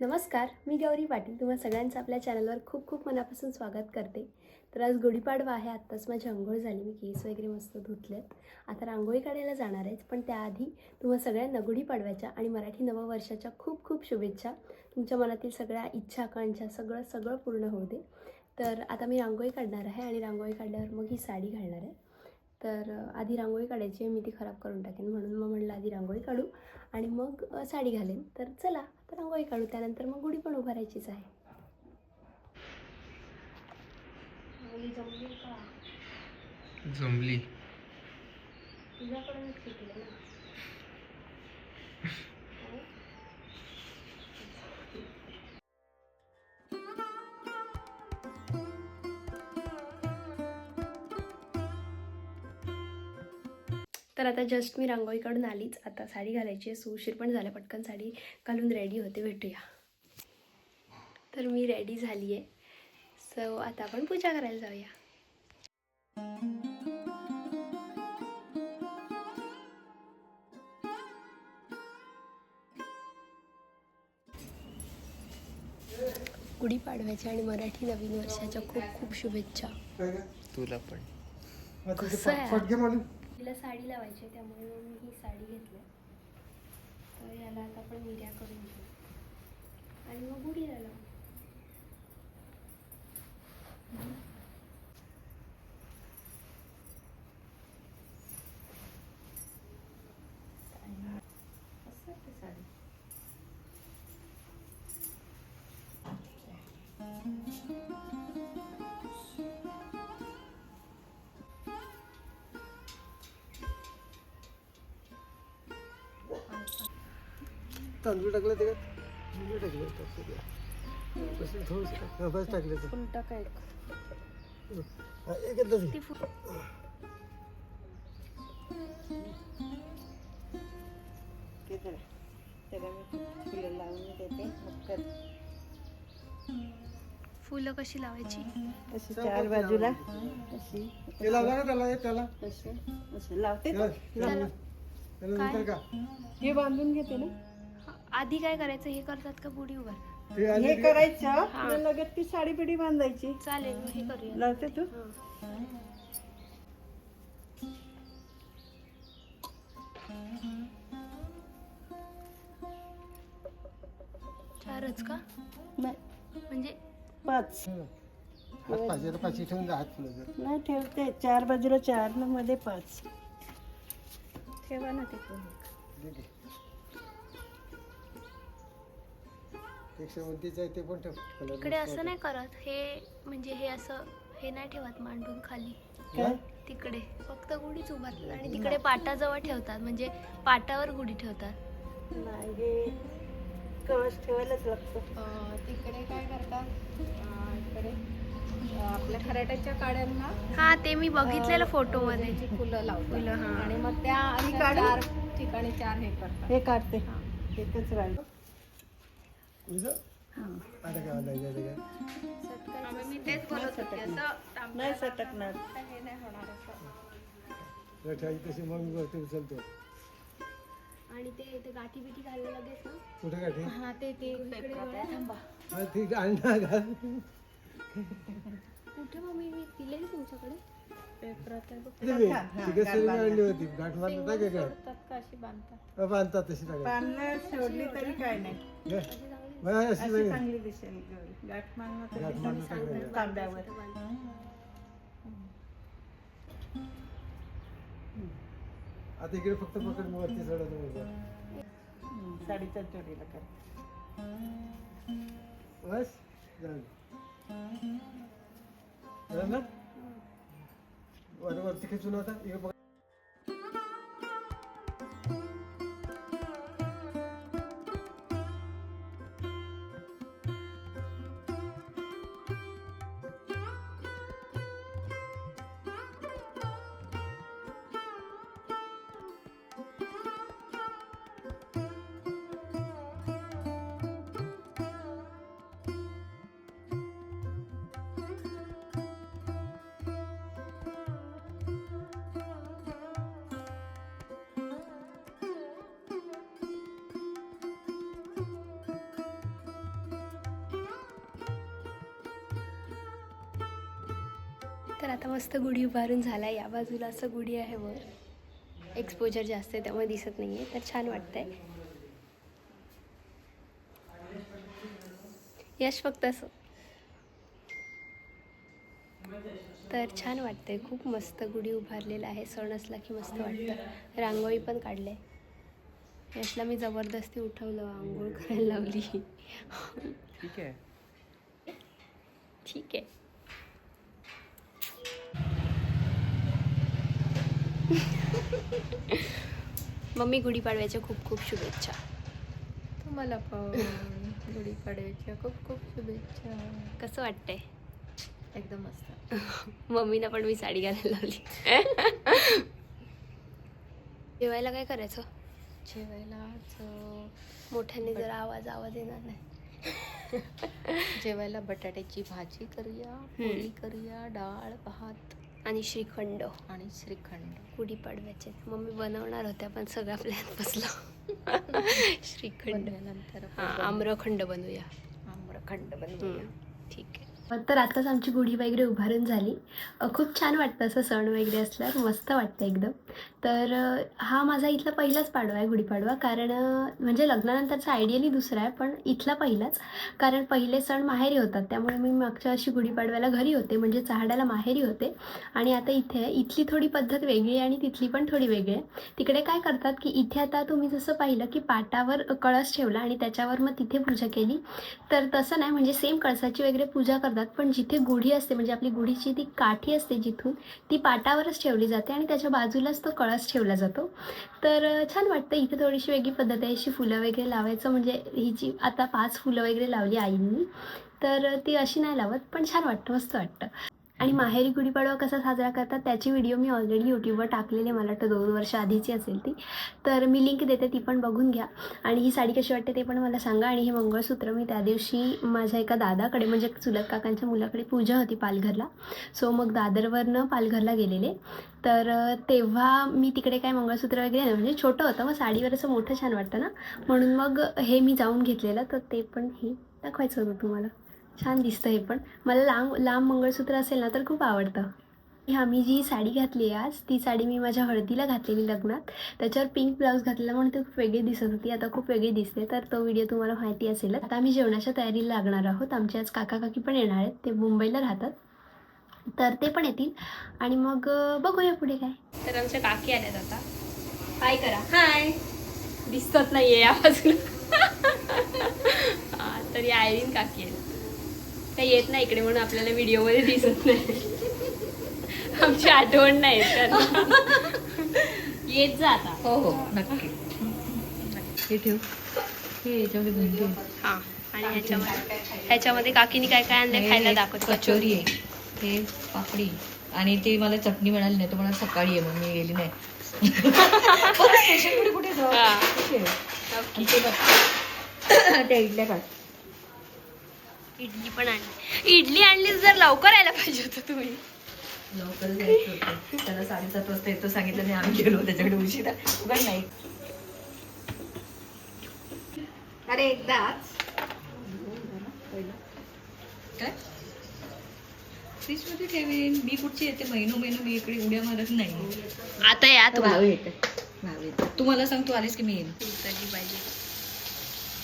नमस्कार मी गौरी पाटील. तुम्हा सगळ्यांचं आपल्या चॅनलवर खूप खूप मनापासून स्वागत करते. तर आज गुढीपाडवा आहे आत्ताच माझी आंघोळ झाली. मी केस वगैरे मस्त धुतलेत. आता रांगोळी काढायला जाणार आहेच पण त्याआधी तुम्हा सगळ्यांना गुढीपाडव्याच्या आणि मराठी नववर्षाच्या खूप खूप शुभेच्छा. तुमच्या मनातील सगळ्या इच्छा आकांक्षा सगळं सगळं पूर्ण होऊ दे. तर आता मी रांगोळी काढणार आहे आणि रांगोळी काढल्यावर मग ही साडी घालणार आहे. तर आधी रांगोळी काढायची आहे मी ती खराब करून टाकेन म्हणून. मग म्हणलं आधी रांगोळी काढू आणि मग साडी घालेन. तर चला आता रांगोळी काढू त्यानंतर मग गुढी पण उभारायचीच आहे. जमली तुझ्याकडूनच शिकले ना? तर आता जस्ट मी रांगोळी काढून आलीच. आता साडी घालायची आहे सो उशीर पण झाला पटकन साडी घालून रेडी होते भेटूया. तर मी रेडी झाली आहे सो आता आपण पूजा करायला जाऊया. गुढीपाडव्याच्या आणि मराठी नवीन वर्षाच्या खूप खूप शुभेच्छा. तुला पण. कसं आहे? तिला साडी लावायची आहे, त्यामुळे मग मी ही साडी घेतली तर याला आता आपण निर्या करून घेऊ. आणि मग गुढीला लावू. असं ते तांदूळ टाकलं ते तांदूळ टाकलं टाकलं ते. तसं थोडंसं टाक. हा, बस टाकलं ते. फुल टाका एक हा, एकच ती फुल फुलं कशी लावायची? अशी चार बाजूला. अशी. ते लावला का त्याला हे त्याला. असे असे लावते का? का? हे बांधून घेते ना. आधी काय करायचं? हे करतात का बुडी उभा ते आधी हे करायचं. आणि लगेच ती साडी बिडी बांधायची. चालेल मग हे करूया. लावते तू? हां. चारच का? नाही. म्हणजे? पाच. हात पाचशे आता पाचशे ठेवून जा हात फुलं जर. नाही ठेवते. चार बाजूला चार न मध्ये पाच. ठेवा ना ते आहे ते पण ठेव. कलर इकडे असं नाही करत. हे म्हणजे हे असं हे नाही ठेवत मांडून खाली. काय? तिकडे. फक्त गुढीच उभारतात आणि तिकडे पाटाजवळ ठेवतात. म्हणजे पाटावर गुढी ठेवतात. नाही हे ठेवायलाच लागतं. अं, तिकडे काय करतात? अं, इकडे अं, आपल्या खराट्याच्या काड्यांना हा ते मी बघितलेलं फोटो मध्ये रोजेची फुलं लावतात. फुलं, हा. आणि मग त्या अशा? चार ठिकाणी चार हे करतात. हे काढते. एकच राहिलं. नाही सटकणार. हे नाही होणार असं. जर ठेवायची तशी मग मी वरती उचलतो. आणि ते ते गाठी बिठी घालणं लगेच ना? कुठे ठेव हा ते ते पेपरात आहे थांबा. हा ठीक आहे आणणार घाल. कुठे मग मी दिलेली तुमच्याकडे. पेपरात आहे बघ. आणली होती. गाठ मारतात का काय? सोडतात का अशी बांधतात? हा, बांधतात तशी पानं सोडली तरी काय नाही. बरं, अशी अशी नाही. चांगली दिसेल गौरी. गाठ मारणं तर गाठ मारणं टाकायचं. तांब्यावर आता इकडे फक्त पकड वरती चढत. हम्म, साडीच्या जोडीला कर बस झालं झालं ना वर वरती खेचून आता इकडे पकड. तर आता मस्त गुढी उभारून झाला या बाजूला असं गुढी आहे वर. एक्सपोजर जास्त आहे त्यामुळे दिसत नाही आहे तर छान वाटतंय. यश फक्त असं. तर छान वाटतंय खूप मस्त गुढी उभारलेला आहे. सण असला की मस्त वाटतं. रांगोळी पण काढले यशला मी जबरदस्ती उठवलं आंघोळ करायला लावली. ठीक आहे. ठीक आहे. मम्मी गुढीपाडव्याच्या खूप खूप शुभेच्छा. तुम्हाला पण गुढीपाडव्याच्या खूप खूप शुभेच्छा. कसं वाटतंय? एकदम मस्त. मम्मीना पण मी साडी घालायला लावली. जेवायला काय करायचं? जेवायला मोठ्याने जरा आवाज आवाज येणार नाही. जेवायला बटाट्याची भाजी करूया पोळी करूया डाळ भात. आणि श्रीखंड. आणि श्रीखंड. गुढीपाडव्याचे. मम्मी बनवणार होत्या पण सगळा प्लॅन बसला. श्रीखंड. हा आम्रखंड बनवूया. आम्रखंड बनवूया. ठीक आहे. तर आताच आमची गुढी वगैरे उभारून झाली. खूप छान वाटतं असं सण वगैरे असल्यावर मस्त वाटतं एकदम. तर हा माझा इथला पहिलाच पाडवा आहे गुढीपाडवा कारण म्हणजे लग्नानंतरचा आयडियली दुसरा आहे पण इथला पहिलाच. कारण पहिले सण माहेरी होतात त्यामुळे मी मागच्या अशी गुढीपाडव्याला घरी होते म्हणजे चहाड्याला माहेरी होते. आणि आता इथे आहे. इथली थोडी पद्धत वेगळी आहे आणि तिथली पण थोडी वेगळी आहे. तिकडे काय करतात की इथे आता तुम्ही जसं पाहिलं की पाटावर कळस ठेवला आणि त्याच्यावर मग तिथे पूजा केली. तर तसं नाही म्हणजे सेम कळसाची वगैरे पूजा करतात. पण जिथे गुढी असते म्हणजे आपली गुढीची ती काठी असते जिथून ती पाटावरच ठेवली जाते आणि त्याच्या बाजूलाच तो कळस ठेवला जातो. तर छान वाटतं. इथे थोडीशी वेगळी पद्धत आहे. अशी फुलं वगैरे लावायचं म्हणजे ही जी आता पाच फुलं वगैरे लावली आईंनी. तर ती अशी नाही लावत पण छान वाटतं मस्त वाटतं. आणि माहेरी गुढीपाडवा कसा साजरा करतात त्याची व्हिडिओ मी ऑलरेडी यूट्यूबवर टाकलेली मला वाटतं दोन वर्ष आधीची असेल ती. तर मी लिंक देते ती पण बघून घ्या. आणि ही साडी कशी वाटते ते पण मला सांगा. आणि हे मंगळसूत्र मी त्या दिवशी माझ्या एका दादाकडे म्हणजे चुलत काकांच्या मुलाकडे पूजा होती पालघरला. सो मग दादरवरनं पालघरला गेलेले. तर तेव्हा मी तिकडे काय मंगळसूत्र वगैरे नाही म्हणजे छोटं होतं. मग साडीवर असं मोठं छान वाटतं ना. म्हणून मग हे मी जाऊन घेतलेलं. तर ते पण हे दाखवायचं होतं तुम्हाला. छान दिसतं हे पण. मला लांब लांब मंगळसूत्र असेल ना तर खूप आवडतं. ह्या मी जी साडी घातली आहे आज ती साडी मी माझ्या हळदीला घातलेली लग्नात. त्याच्यावर पिंक ब्लाऊज घातलेला म्हणून ती खूप वेगळी दिसत होती. आता खूप वेगळी दिसते. तर तो व्हिडिओ तुम्हाला माहिती असेल आता आम्ही जेवणाच्या तयारीला लागणार आहोत. आमचे आज काका काकी पण येणार आहेत. ते मुंबईला राहतात. तर ते पण येतील. आणि मग बघूया पुढे काय. तर आमच्या काकी आल्यात आता. हाय करा. हाय दिसत नाहीये या बाजूला. हा, तर या आयरीन काकी आहेत. त्या येत नाही इकडे म्हणून आपल्याला व्हिडिओमध्ये दिसत नाही. आमची आठवण नाही येत जा आता. हो हो नक्की. हे ठेव. हे याच्यामध्ये हा आणि ह्याच्यामध्ये. ह्याच्यामध्ये काकीने काय काय आणलं खायला दाखवत कचोरी आहे. हे पापडी. आणि ते मला चटणी मिळाली नाही तो मला सकाळी आहे मग मी गेली नाही. कुठे जाऊ. कुठे ते इडल्या काढ इडली पण आणली. इडली आणली जर लवकर यायला पाहिजे होतं तुम्ही. लवकर जायचं होतं. त्याला साडेसात वाजता येतो सांगितलं नाही आम्ही गेलो त्याच्याकडे उशिरा उगाच नाही. अरे एकदाच काय? फ्रीजमध्ये ठेवेन. मी कुठची येते? महिनो महिनो मी इकडे उड्या मारत नाही. आता या भावे येते भावे येते तू मला सांग तू आलीस की मी येईन. पाहिजे.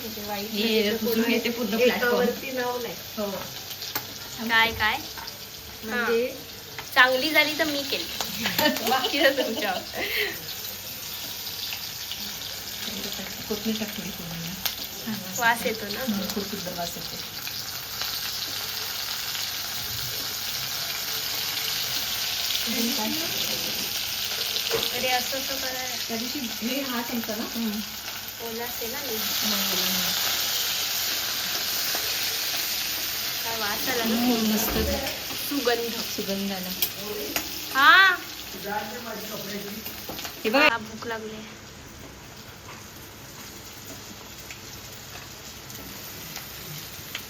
हे पूर्ण प्लॅटफॉर्म हो. काय काय? म्हणजे चांगली झाली तर मी केली. बाकी तुमच्या कोथमीर टाकली वास वास येतो ना? खूप सुंदर वास येतो? अरे असं असं करायला. त्या दिवशी हे हा चमचा ना? ओला ना मी. काय वास आला ना मस्त. सुगंध सुगंध आला. हा? हे बघा. हा, भूक लागली.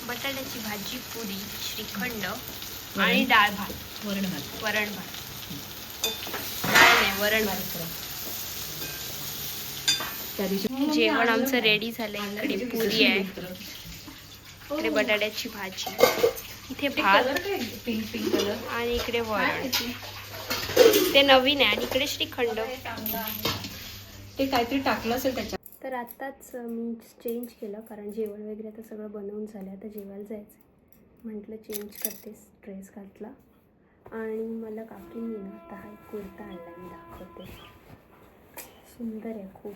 बटाट्याची भाजी पुरी श्रीखंड आणि डाळ भात. वरण भात. वरण भात. ओके. डाळ नाही वरण भात. त्या दिवशी. जेवण आमचं रेडी झालंय. इकडे पुरी आहे. इकडे बटाट्याची भाजी. इथे भात. आणि इकडे वरण ते? नवीन आहे आणि इकडे श्रीखंड. ते काहीतरी टाकलं असेल त्याच्यात. तर आत्ताच मी चेंज केलं. कारण जेवण वगैरे आता सगळं बनवून झालं आता जेवायला जायचं म्हटलं चेंज करतेस ड्रेस घातला. आणि मला काकींनी ना आता हा एक कुर्ता आणला मी दाखवते. सुंदर आहे खूप.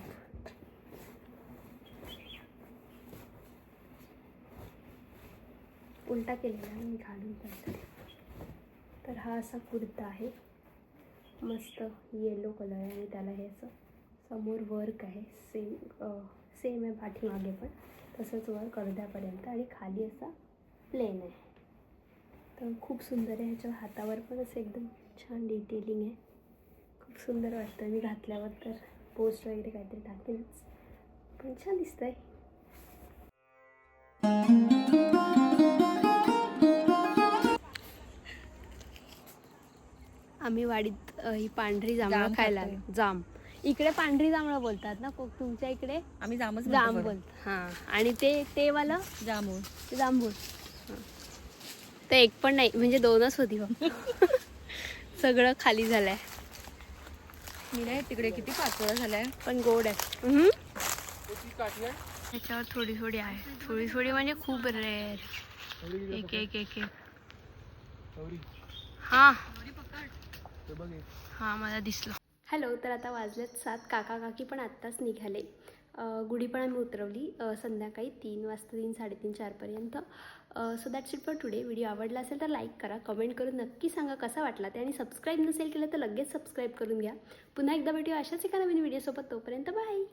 उलटा केलेला मी घालून पण तर हा असा कुर्ता आहे. मस्त येलो कलर आहे आणि त्याला हे असं समोर वर्क आहे. सेम सेम आहे पाठीमागे पण. तसंच वर्क अर्ध्यापर्यंत आणि खाली असा प्लेन आहे. तर खूप सुंदर आहे. ह्याच्या हातावर पण असं एकदम छान डिटेलिंग आहे. खूप सुंदर वाटतं. मी घातल्यावर तर पोस्ट वगैरे काहीतरी टाकेनच पण छान दिसतंय. आम्ही वाडीत अ, ही पांढरी जांभळं जाम खायला. आलो. जाम. इकडे पांढरी जांभळं बोलतात ना कोक? तुमच्या इकडे? आम्ही जामच जाम बोल हां. आणि ते ते वाला? जांभूळ. हां. ते एक पण नाही म्हणजे दोनच होती फक्त सगळं खाली झालंय. मी नाही तिकडे किती पाचोळा झालाय. पण गोड आहे हम्म. त्याच्यावर थोडी थोडी आहे. थोडी थोडी म्हणजे खूप रेअर एक एक एक एक. हां. हां मला दिसलं. हॅलो तर आता वाजलेत सात. काका काकी पण आत्ताच निघाले. गुढी पण आम्ही उतरवली. संध्याकाळी तीन वाजता तीन साडेतीन चारपर्यंत. So that's it for today video आवडला असेल तर लाईक करा कमेंट करून नक्की सांगा कसा वाटला ते. आणि सबस्क्राईब नसेल केलं तर लगेच सबस्क्राईब करून घ्या. पुन्हा एकदा भेटूया अशाच एका नवीन व्हिडिओसोबत तोपर्यंत बाय